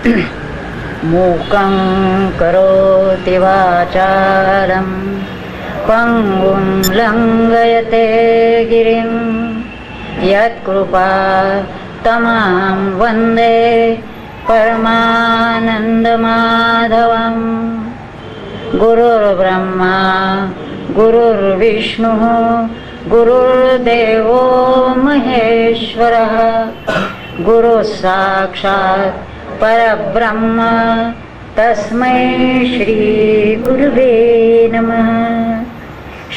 मूकं करोति वाचालं पङ्गुं लङ्घयते गिरिं। यत्कृपा तमां वन्दे परमानन्दमाधवम् गुरुर्ब्रह्मा गुरुर्विष्णुः गुरुर्देवो महेश्वरः। गुरुः साक्षात् परब्रह्म। तस्मै श्रीगुरुवे नमः।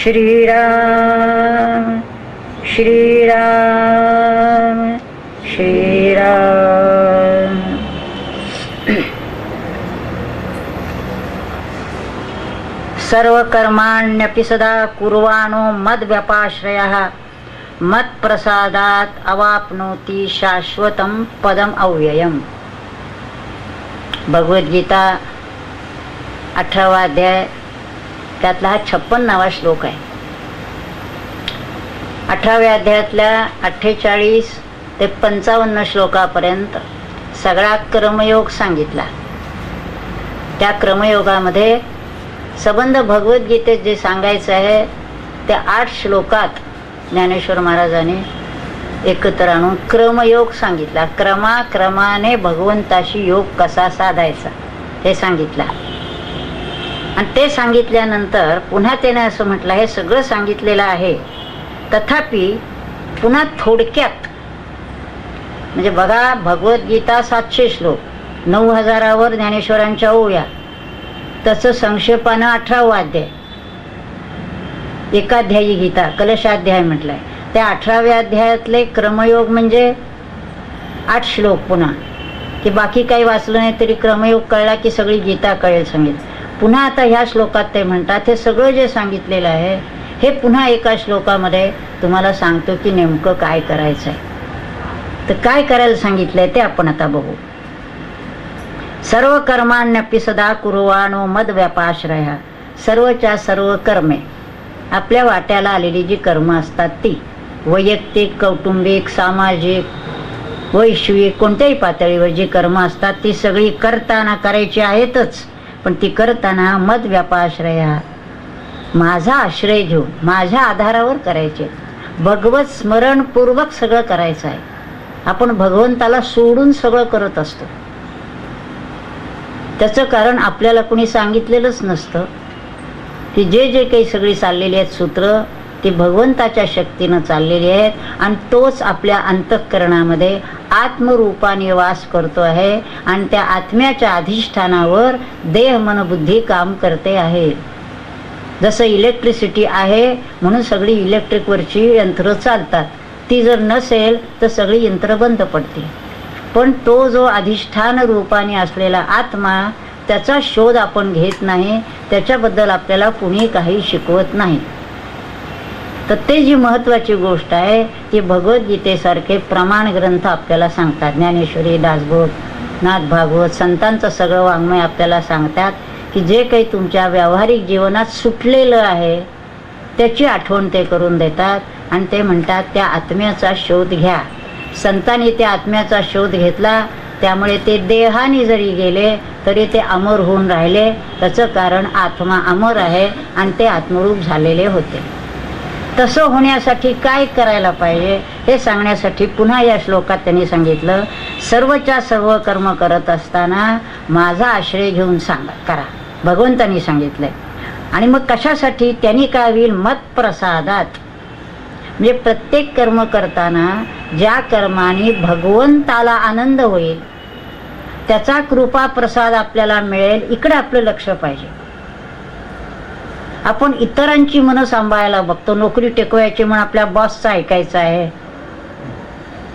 श्रीराम श्रीराम श्रीराम। सर्व कर्माण्यपि सदा कुर्वाणो मद्व्यपाश्रयः। मत्प्रसादात् अवाप्नोति शाश्वतं पदम अव्ययम। भगवद्गीता अठरावा अध्याय त्यातला हा छप्पन्नावा श्लोक आहे. अठराव्या अध्यायातल्या अठ्ठेचाळीस ते पंचावन्न श्लोकापर्यंत सगळा क्रमयोग सांगितला. त्या क्रमयोगामध्ये सबंध भगवद्गीतेत जे सांगायचं आहे त्या आठ श्लोकात ज्ञानेश्वर महाराजांनी एकत्र आणून क्रमयोग सांगितला. क्रमाक्रमाने भगवंताशी योग कसा साधायचा? हे सांगितला. आणि ते सांगितल्यानंतर पुन्हा त्याने असं म्हटलं हे सगळं सांगितलेलं आहे. तथापि पुन्हा थोडक्यात म्हणजे बघा भगवद्गीता सातशे श्लोक नऊ हजारावर ज्ञानेश्वरांच्या ओव्या तसं संक्षेपानं अठरावं अध्याय एकाध्यायी गीता कलशाध्याय म्हटलंय. त्या अठराव्या अध्यायातले क्रमयोग म्हणजे आठ श्लोक पुन्हा. की बाकी काही वाचलं नाही तरी क्रमयोग कळला की सगळी गीता कळेल सांगितलं पुन्हा आता ह्या श्लोकात ते म्हणतात हे सगळं जे सांगितलेलं आहे हे पुन्हा एका श्लोकामध्ये तुम्हाला सांगतो की नेमकं काय करायचं आहे तर काय करायला सांगितलंय ते आपण आता बघू. सर्व कर्मान्यपी सदा कुर्वाणो मद व्यापाश्रया सर्वच्या सर्व कर्मे आपल्या वाट्याला आलेली जी कर्म असतात ती. वैयक्तिक कौटुंबिक सामाजिक वैश्विक कोणत्याही पातळीवर जी कर्म असतात ती सगळी करताना करायची आहेतच. पण ती करताना मत व्यापाश्रया माझा आश्रय घेऊन माझ्या आधारावर करायचे. भगवत स्मरणपूर्वक सगळं करायचं आहे. आपण भगवंताला सोडून सगळं करत असतो. त्याचं कारण आपल्याला कुणी सांगितलेलंच नसतं. की जे जे काही सगळी चाललेली आहेत सूत्र ती भगवंताच्या शक्तीनं चाललेली आहेत आणि तोच आपल्या अंतःकरणामध्ये आत्मरूपाने वास करतो आहे आणि त्या आत्म्याच्या अधिष्ठानावर देह मनबुद्धी काम करते आहे. जसं इलेक्ट्रिसिटी आहे म्हणून सगळी इलेक्ट्रिकवरची यंत्र चालतात. ती जर नसेल तर सगळी यंत्र बंद पडते. पण तो जो अधिष्ठान रूपाने असलेला आत्मा त्याचा शोध आपण घेत नाही त्याच्याबद्दल आपल्याला कुणी काही शिकवत नाही. तर ते जी महत्वाची गोष्ट आहे ती भगवद्गीतेसारखे प्रमाण ग्रंथ आपल्याला सांगतात. ज्ञानेश्वरी दासबोध नाथ भागवत संतांचं सगळं वाङ्मय आपल्याला सांगतात की जे काही तुमच्या व्यावहारिक जीवनात सुटलेलं आहे त्याची आठवण ते करून देतात आणि ते म्हणतात त्या आत्म्याचा शोध घ्या. संतांनी त्या आत्म्याचा शोध घेतला त्यामुळे ते देहाने जरी गेले तरी ते अमर होऊन राहिले. त्याचं कारण आत्मा अमर आहे आणि ते आत्मरूप झालेले होते. तसं होण्यासाठी काय करायला पाहिजे हे सांगण्यासाठी पुन्हा या श्लोकात त्यांनी सांगितलं सर्वच्या सर्व कर्म करत असताना माझा आश्रय घेऊन सांगा करा. भगवंतांनी सांगितलंय. आणि मग कशासाठी? त्यांनी काय होईल? मत प्रसादात. म्हणजे प्रत्येक कर्म करताना ज्या कर्माने भगवंताला आनंद होईल त्याचा कृपा प्रसाद आपल्याला मिळेल. इकडे आपलं लक्ष पाहिजे. आपण इतरांची मनं सांभाळायला बघतो. नोकरी टेकवायची म्हणून आपल्या बॉसचं ऐकायचं आहे.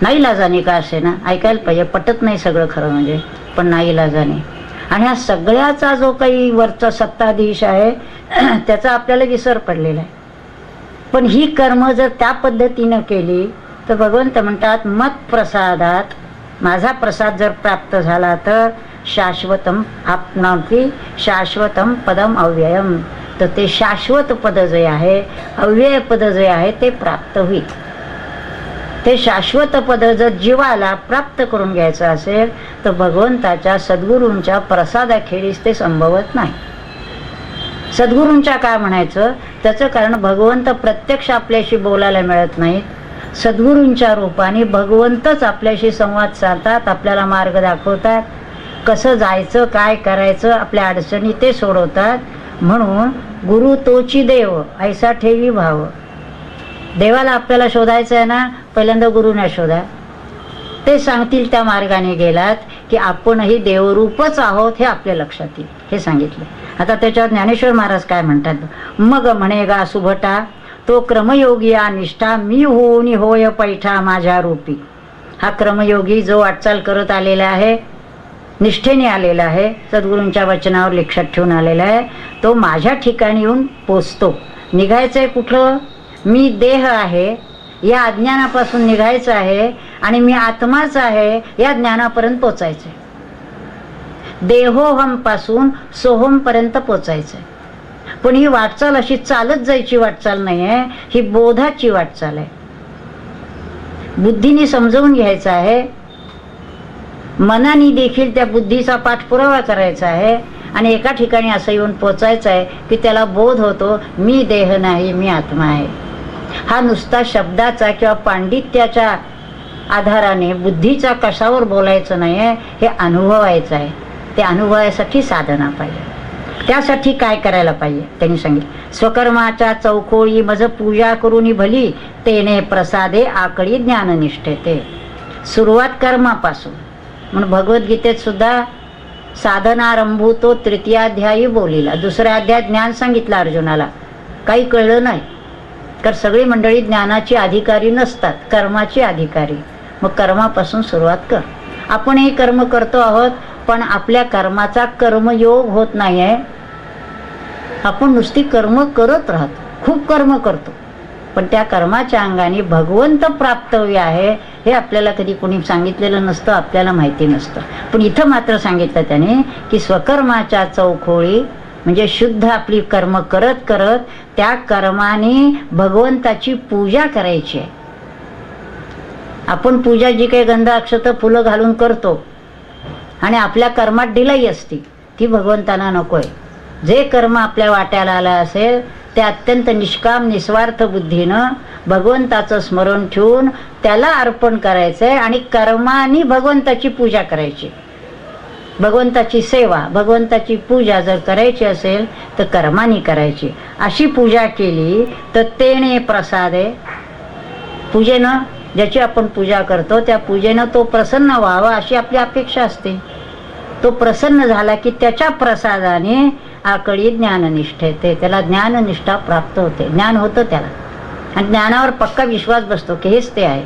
नाही लाजाने का असे ना? ऐकायला पाहिजे. पटत नाही सगळं खरं म्हणजे. पण नाही लाजाने. आणि हा सगळ्याचा जो काही वरचा सत्ताधीश आहे त्याचा आपल्याला विसर पडलेला आहे. पण ही कर्म जर त्या पद्धतीनं केली तर भगवंत म्हणतात मत प्रसादात माझा प्रसाद जर प्राप्त झाला तर शाश्वतम आपणावती शाश्वतम पदम अव्ययम. तर ते शाश्वत पद जे आहे अव्यय पद जे आहे ते प्राप्त होईल. ते शाश्वत पद जर जीवाला प्राप्त करून घ्यायचं असेल तर भगवंताच्या सद्गुरूंच्या प्रसादाखेरीस ते संभवत नाही. सद्गुरूंच्या काय म्हणायचं? त्याचं कारण भगवंत प्रत्यक्ष आपल्याशी बोलायला मिळत नाहीत. सद्गुरूंच्या रूपाने भगवंतच आपल्याशी संवाद साधतात आपल्याला मार्ग दाखवतात. कसं जायचं काय करायचं आपल्या अडचणी ते सोडवतात. म्हणून गुरु तोची देव ऐसा ठेवी भाव. देवाला आपल्याला शोधायचं आहे ना पहिल्यांदा गुरुना शोधा. ते सांगतील त्या मार्गाने गेलात की आपणही देवरूपच आहोत हे आपल्या लक्षात येईल हे सांगितलं. आता त्याच्यावर ज्ञानेश्वर महाराज काय म्हणतात? मग म्हणे गा सुभटा तो क्रमयोगी या निष्ठा मी होऊन होय पैठा माझ्या रूपी. हा क्रमयोगी जो वाटचाल करत आलेला आहे निष्ठेने आलेला आहे. सद्गुरूंच्या वचनावर लक्षात ठेवून आलेला आहे. तो माझ्या ठिकाणी येऊन पोचतो. निघायचंय कुठलं मी देह आहे. या अज्ञानापासून निघायचं आहे आणि मी आत्माच आहे या ज्ञानापर्यंत पोचायचंय. देहोहमपासून सोहम पर्यंत पोचायचंय. पण ही वाटचाल अशी चालत जायची वाटचाल नाही आहे ही बोधाची वाटचाल आहे. बुद्धीने समजवून घ्यायचं आहे. मनाने देखील त्या बुद्धीचा पाठपुरावा करायचा आहे आणि एका ठिकाणी असं येऊन पोचायचं आहे की त्याला बोध होतो मी देह नाही मी आत्मा आहे. हा नुसता शब्दाचा किंवा पांडित्याच्या आधाराने बुद्धीचा कशावर बोलायचं नाही आहे हे अनुभवायचं आहे. ते अनुभवायसाठी साधना पाहिजे. त्यासाठी काय करायला पाहिजे? त्यांनी सांगितलं. स्वकर्माच्या चौकोळी मज पूजा करून भली तेने प्रसादे आकडी ज्ञाननिष्ठेते. सुरुवात कर्मापासून. म्हणून भगवद्गीतेत सुद्धा साधनारंभू तो तृतीयाध्यायी बोलिला. दुसऱ्या अध्याय ज्ञान सांगितलं अर्जुनाला. काही कळलं नाही. तर सगळी मंडळी ज्ञानाची अधिकारी नसतात कर्माची अधिकारी. मग कर्मापासून सुरुवात कर. आपणही कर्म करतो आहोत पण आपल्या कर्माचा कर्मयोग होत नाही आहे आपण नुसती कर्म करत राहतो खूप कर्म करतो. पण त्या कर्माच्या अंगाने भगवंत प्राप्तव्य आहे हे आपल्याला कधी कोणी सांगितलेलं नसतं आपल्याला माहिती नसतं. पण इथं मात्र सांगितलं त्याने की स्वकर्माच्या चौखोळी म्हणजे शुद्ध आपली कर्म करत करत त्या कर्माने भगवंताची पूजा करायची आहे. आपण पूजा जी काही गंध अक्षत फुलं घालून करतो आणि आपल्या कर्मात डिलाई असती ती भगवंतांना नकोय. जे कर्म आपल्या वाट्याला आलं असेल ते अत्यंत निष्काम निस्वार्थ बुद्धीनं भगवंताचं स्मरण ठेवून त्याला अर्पण करायचंय आणि कर्माने भगवंताची पूजा करायची. भगवंताची सेवा भगवंताची पूजा जर करायची असेल तर कर्माने करायची. अशी पूजा केली तर तेने आहे पूजेनं ज्याची आपण पूजा करतो त्या पूजेनं तो प्रसन्न व्हावा अशी आपली अपेक्षा असते. तो प्रसन्न झाला की त्याच्या प्रसादाने आकळी ज्ञाननिष्ठ येते त्याला ज्ञाननिष्ठा प्राप्त होते. ज्ञान होतं त्याला. आणि ज्ञानावर पक्का विश्वास बसतो की हेच ते आहे.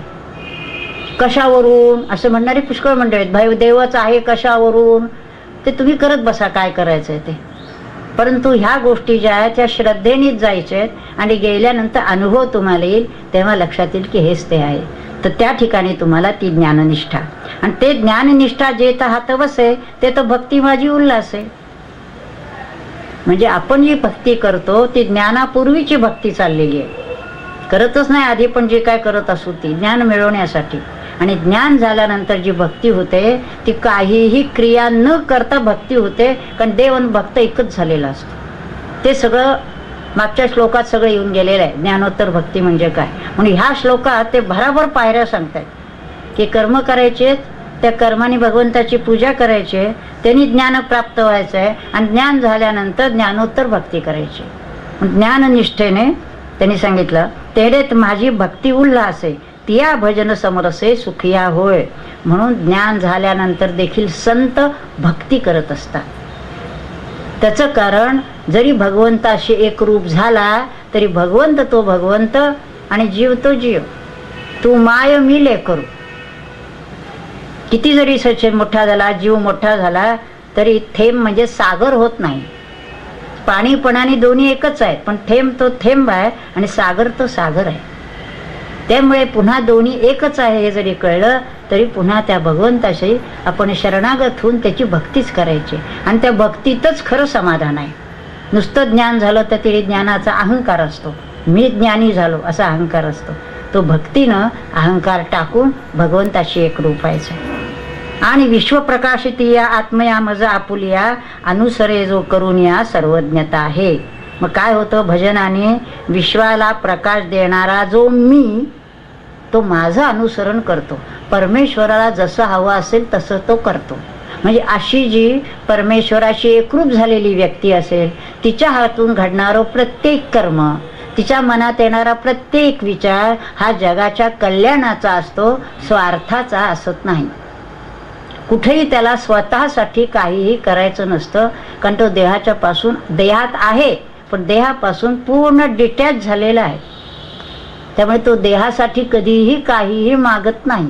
कशावरून? असं म्हणणारी पुष्कळ मंडळी आहेत. भाई देवच आहे कशावरून? ते तुम्ही करत बसा काय करायचंय ते. परंतु ह्या गोष्टी ज्या आहेत त्या श्रद्धेनेच जायच्या आहेत आणि गेल्यानंतर अनुभव तुम्हाला येईल तेव्हा लक्षात येईल की हेच ते आहे. तर त्या ठिकाणी तुम्हाला ती ज्ञाननिष्ठा. आणि ते ज्ञाननिष्ठा जे तर हातवस आहे ते तर भक्ती माझी उल्हास. आहे म्हणजे आपण जी भक्ती करतो ती ज्ञानापूर्वीची भक्ती चाललेली आहे. करतच नाही आधी पण जे काय करत असू ती ज्ञान मिळवण्यासाठी. आणि ज्ञान झाल्यानंतर जी भक्ती होते ती काहीही क्रिया न करता भक्ती होते कारण देव आणि भक्त एकच झालेला असतो. ते सगळं मागच्या श्लोकात सगळं येऊन गेलेलं आहे. ज्ञानोत्तर भक्ती म्हणजे काय? म्हणून ह्या श्लोकात ते भराभर पायऱ्या सांगतायत. की कर्म करायचे त्या कर्माने भगवंताची पूजा करायची आहे त्यांनी ज्ञान प्राप्त व्हायचं आहे आणि ज्ञान झाल्यानंतर ज्ञानोत्तर भक्ती करायची. ज्ञाननिष्ठेने त्यांनी सांगितलं तेडेत माझी भक्ती उल्हास आहे तिया भजन समरसे सुखिया होय. म्हणून ज्ञान झाल्यानंतर देखील संत भक्ती करत असतात. त्याचं कारण जरी भगवंताशी एक रूप झाला तरी भगवंत तो भगवंत आणि जीव तो जीव. तू माय मी करू किती जरी सचिन मोठा झाला जीव मोठा झाला तरी थेंब म्हणजे सागर होत नाही. पाणीपणाने दोन्ही एकच आहेत पण थेंब तो थेंब आहे आणि सागर तो सागर आहे. त्यामुळे पुन्हा दोन्ही एकच आहे हे जरी कळलं तरी पुन्हा त्या भगवंताशी आपण शरणागत होऊन त्याची भक्तीच करायची. आणि त्या भक्तीतच खरं समाधान आहे. नुसतं ज्ञान झालं तर तिने ज्ञानाचा अहंकार असतो. मी ज्ञानी झालो असा अहंकार असतो. तो भक्तीनं अहंकार टाकून भगवंताशी एक आहे आणि विश्वप्रकाशितीय आत्मया मज आपुलिया अनुसरे जो करून या सर्वज्ञता आहे. मग काय होतं? भजनाने विश्वाला प्रकाश देणारा जो मी तो माझं अनुसरण करतो. परमेश्वराला जसं हवं असेल तसं तो करतो. म्हणजे अशी जी परमेश्वराशी एकरूप झालेली व्यक्ती असेल तिच्या हातून घडणारं प्रत्येक कर्म तिच्या मनात येणारा प्रत्येक विचार हा जगाच्या कल्याणाचा असतो स्वार्थाचा असत नाही. कुठेही त्याला स्वतःसाठी काहीही करायचं नसतं. कारण तो देहाच्या पासून देहात आहे पण देहापासून पूर्ण डिटॅच झालेला आहे. त्यामुळे तो देहासाठी कधीही काहीही मागत नाही.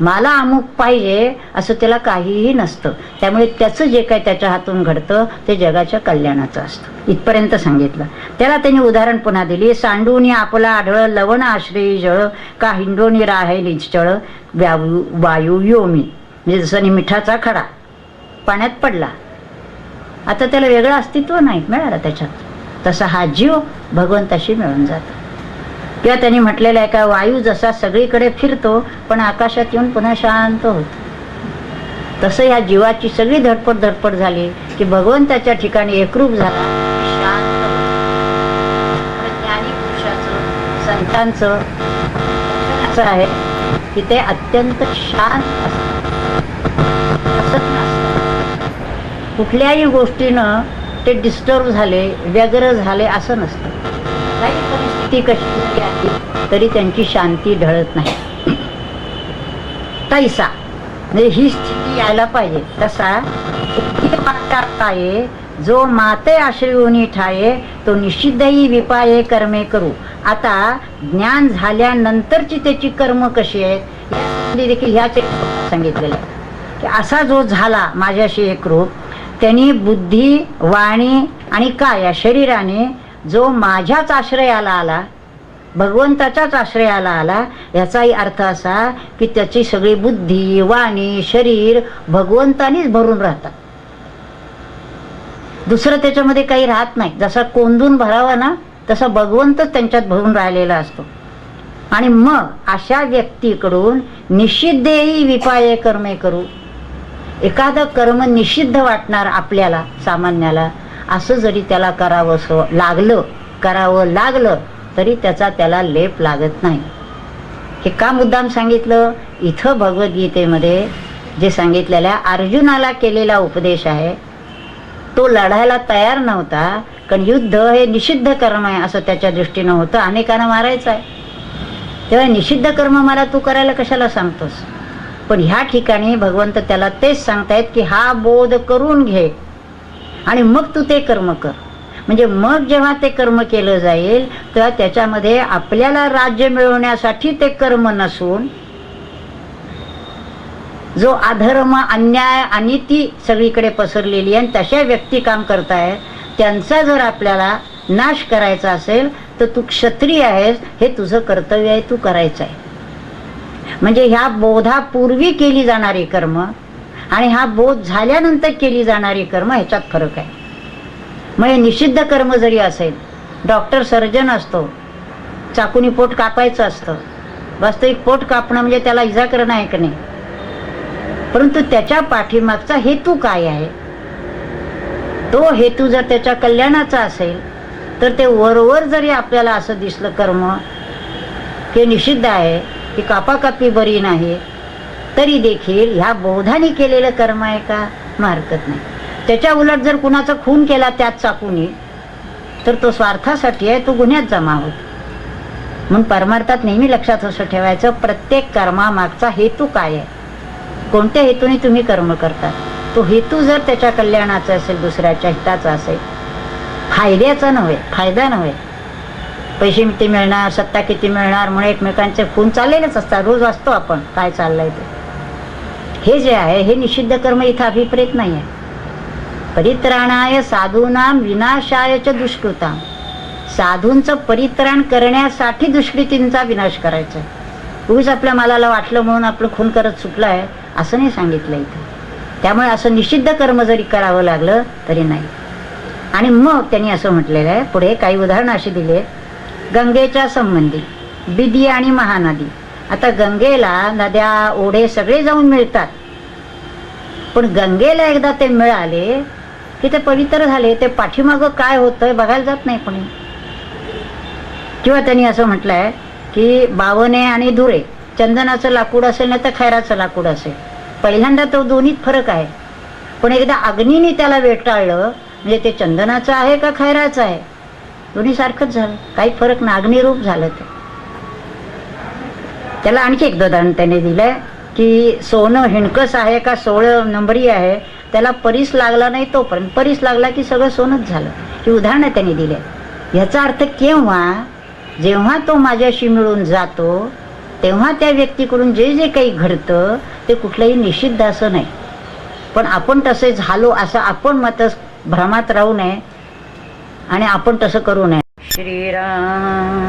मला अमुक पाहिजे असं त्याला काहीही नसतं. त्यामुळे त्याचं जे काही त्याच्या हातून घडतं ते जगाच्या कल्याणाचं असतं. इथपर्यंत सांगितलं. त्याला त्यांनी उदाहरण पुन्हा दिली. सांडूनी आपला आढळ लवण आश्रयी जळ का हिंडोनी राहे निश्चळ वायू वायू योमी. म्हणजे जसं मिठाचा खडा. पाण्यात पडला. आता त्याला वेगळं अस्तित्व नाही मिळालं त्याच्यात. तसा हा जीव भगवंताशी मिळून जातो. किंवा त्यांनी म्हटलेलं आहे का वायू जसा सगळीकडे फिरतो पण आकाशात येऊन पुन्हा शांत होतो. तसं या जीवाची सगळी धडपड धडपड झाली की भगवंताच्या ठिकाणी एकरूप झाला. शांत ज्ञानी पुरुषाचं संतांचं असं आहे की ते अत्यंत शांत असतात नसतं कुठल्याही गोष्टीनं ते डिस्टर्ब झाले व्यग्र झाले असं नसतं. काही परिस्थिती कशी आली तरी त्यांची शांती ढळत नाही. तैसा म्हणजे ही स्थिती यायला पाहिजे. तसा उक्ती जो माते आश्रयोनी ठाये तो निषिद्धही विपाये कर्मे करू. आता ज्ञान झाल्यानंतरची त्याची कर्म कशी आहेत देखील ह्याच एक सांगितलेलं आहे. की असा जो झाला माझ्याशी एकरूप त्यांनी बुद्धी वाणी आणि काया या शरीराने जो माझ्याच आश्रयाला आला भगवंताच्याच आश्रयाला आला याचाही अर्थ असा की त्याची सगळी बुद्धी वाणी शरीर भगवंतानीच भरून राहतात. दुसरं त्याच्यामध्ये काही राहत नाही. जसा कोंदून भरावा ना तसा भगवंतच त्यांच्यात भरून राहिलेला असतो. आणि मग अशा व्यक्तीकडून निषिद्धेही विपाय कर्मे करू. एखादं कर्म निषिद्ध वाटणार आपल्याला सामान्याला असं जरी त्याला करावं लागलं करावं लागलं तरी त्याचा त्याला लेप लागत नाही. हे का मुद्दाम सांगितलं? इथं भगवद्गीतेमध्ये जे सांगितलेल्या अर्जुनाला केलेला उपदेश आहे तो लढायला तयार नव्हता कारण युद्ध हे निषिद्ध कर्म आहे असं त्याच्या दृष्टीनं होतं अनेकांना मारायचं आहे. तेव्हा निषिद्ध कर्म मला तू करायला कशाला सांगतोस? पण ह्या ठिकाणी भगवंत त्याला तेच सांगतायत की हा बोध करून घे. आणि मग तू ते कर्म कर. म्हणजे मग जेव्हा ते कर्म केलं जाईल तेव्हा त्याच्यामध्ये आपल्याला राज्य मिळवण्यासाठी ते कर्म नसून जो अधर्म अन्याय अनिती सगळीकडे पसरलेली आहे आणि तशा व्यक्ती काम करतायत त्यांचा जर आपल्याला नाश करायचा असेल तर तू क्षत्रिय आहेस हे तुझं कर्तव्य आहे तू करायचं आहे. म्हणजे ह्या बोधापूर्वी केली जाणारी कर्म आणि हा बोध झाल्यानंतर केली जाणारी कर्म ह्याच्यात फरक आहे. मग हे निषिद्ध कर्म जरी असेल डॉक्टर सर्जन असतो चाकूनी पोट कापायचं असतं वास्तविक पोट कापणं म्हणजे त्याला इजा करणं आहे की नाही? परंतु त्याच्या पाठीमागचा हेतू काय आहे? तो हेतू जर त्याच्या कल्याणाचा असेल तर ते वरवर जरी आपल्याला असं दिसलं कर्म हे निषिद्ध आहे ती कापाकापी बरी नाही तरी देखील ह्या बोधाने केलेलं कर्म आहे का? मग हरकत नाही. त्याच्या उलट जर कुणाचा खून केला त्यात चाकूनी तर तो स्वार्थासाठी आहे तो गुन्ह्यात जमा होतो. म्हणून परमार्थात नेहमी लक्षात असं ठेवायचं प्रत्येक कर्मामागचा हेतू काय आहे? कोणत्या हेतूने तुम्ही कर्म करता? तो हेतू जर त्याच्या कल्याणाचा असेल दुसऱ्याच्या हिताचा असेल फायद्याचा नव्हे फायदा नव्हे पैसे किती मिळणार सत्ता किती मिळणार म्हणून एकमेकांचे खून चाललेलेच असतात. रोज असतो आपण काय चाललंय ते. हे जे आहे हे निषिद्ध कर्म इथं अभिप्रेत नाही आहे परित्राणाय साधूनाम विनाशायच दुष्कृता. साधूंचं परित्राण करण्यासाठी दुष्कृतींचा विनाश करायचा उगीच आपल्या मालाला वाटलं म्हणून आपलं खून करत सुटलं आहे असं नाही सांगितलं इथं. त्यामुळे असं निषिद्ध कर्म जरी करावं लागलं तरी नाही. आणि मग त्यांनी असं म्हटलेलं आहे पुढे काही उदाहरणं अशी दिली आहेत. गंगेच्या संबंधी बिदी आणि महानदी. आता गंगेला नद्या ओढे सगळे जाऊन मिळतात. पण गंगेला एकदा ते मिळाले की ते पवित्र झाले ते पाठीमागं काय होतंय बघायला जात नाही कोणी. किंवा त्यांनी असं म्हटलंय की बावने आणि धुरे चंदनाचं लाकूड असेल ना तर खैराचं लाकूड असेल. पहिल्यांदा तो दोन्हीत फरक आहे. पण एकदा अग्नीने त्याला वेटाळलं म्हणजे ते चंदनाचं आहे का खैराचं आहे? दोन्ही सारखंच झालं. काही फरक नाही अग्निरूप झालं ते. त्याला आणखी एक उदाहरण त्याने दिलंय की सोनं हिणकस आहे का सोळं नंबरी आहे त्याला परीस लागला नाही तोपर्यंत. परीस लागला की सगळं सोनच झालं. ही उदाहरणं त्याने दिले याचा अर्थ केव्हा जेव्हा तो माझ्याशी मिळून जातो तेव्हा त्या व्यक्तीकडून जे जे काही घडतं ते कुठलंही निषिद्ध असं नाही. पण आपण तसे झालो असं आपण मत भ्रमात राहू नये. आणि आपण तसं करू नये. श्रीराम.